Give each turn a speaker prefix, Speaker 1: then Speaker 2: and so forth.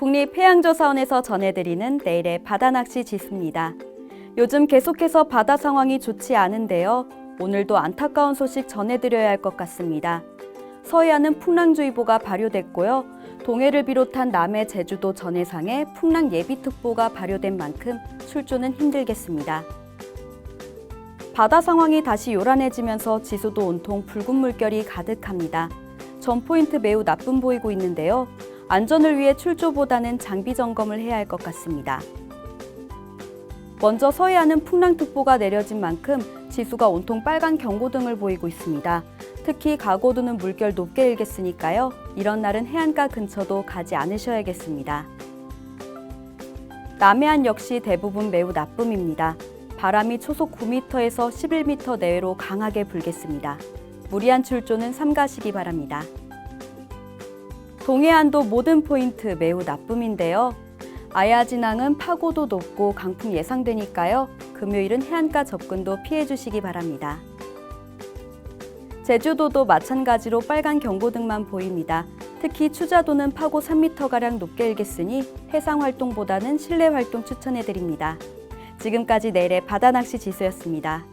Speaker 1: 국립해양조사원에서 전해드리는 내일의 바다낚시 지수입니다. 요즘 계속해서 바다 상황이 좋지 않은데요. 오늘도 안타까운 소식 전해드려야 할 것 같습니다. 서해안은 풍랑주의보가 발효됐고요. 동해를 비롯한 남해 제주도 전해상에 풍랑 예비특보가 발효된 만큼 출조는 힘들겠습니다. 바다 상황이 다시 요란해지면서 지수도 온통 붉은 물결이 가득합니다. 전 포인트 매우 나쁨 보이고 있는데요. 안전을 위해 출조보다는 장비 점검을 해야 할 것 같습니다. 먼저 서해안은 풍랑특보가 내려진 만큼 지수가 온통 빨간 경고등을 보이고 있습니다. 특히 가고도는 물결 높게 일겠으니까요. 이런 날은 해안가 근처도 가지 않으셔야겠습니다. 남해안 역시 대부분 매우 나쁨입니다. 바람이 초속 9m에서 11m 내외로 강하게 불겠습니다. 무리한 출조는 삼가시기 바랍니다. 동해안도 모든 포인트 매우 나쁨인데요. 아야 진항은 파고도 높고 강풍 예상되니까요. 금요일은 해안가 접근도 피해 주시기 바랍니다. 제주도도 마찬가지로 빨간 경고등만 보입니다. 특히 추자도는 파고 3m가량 높게 일겠으니 해상 활동보다는 실내 활동 추천해 드립니다. 지금까지 내일의 바다낚시 지수였습니다.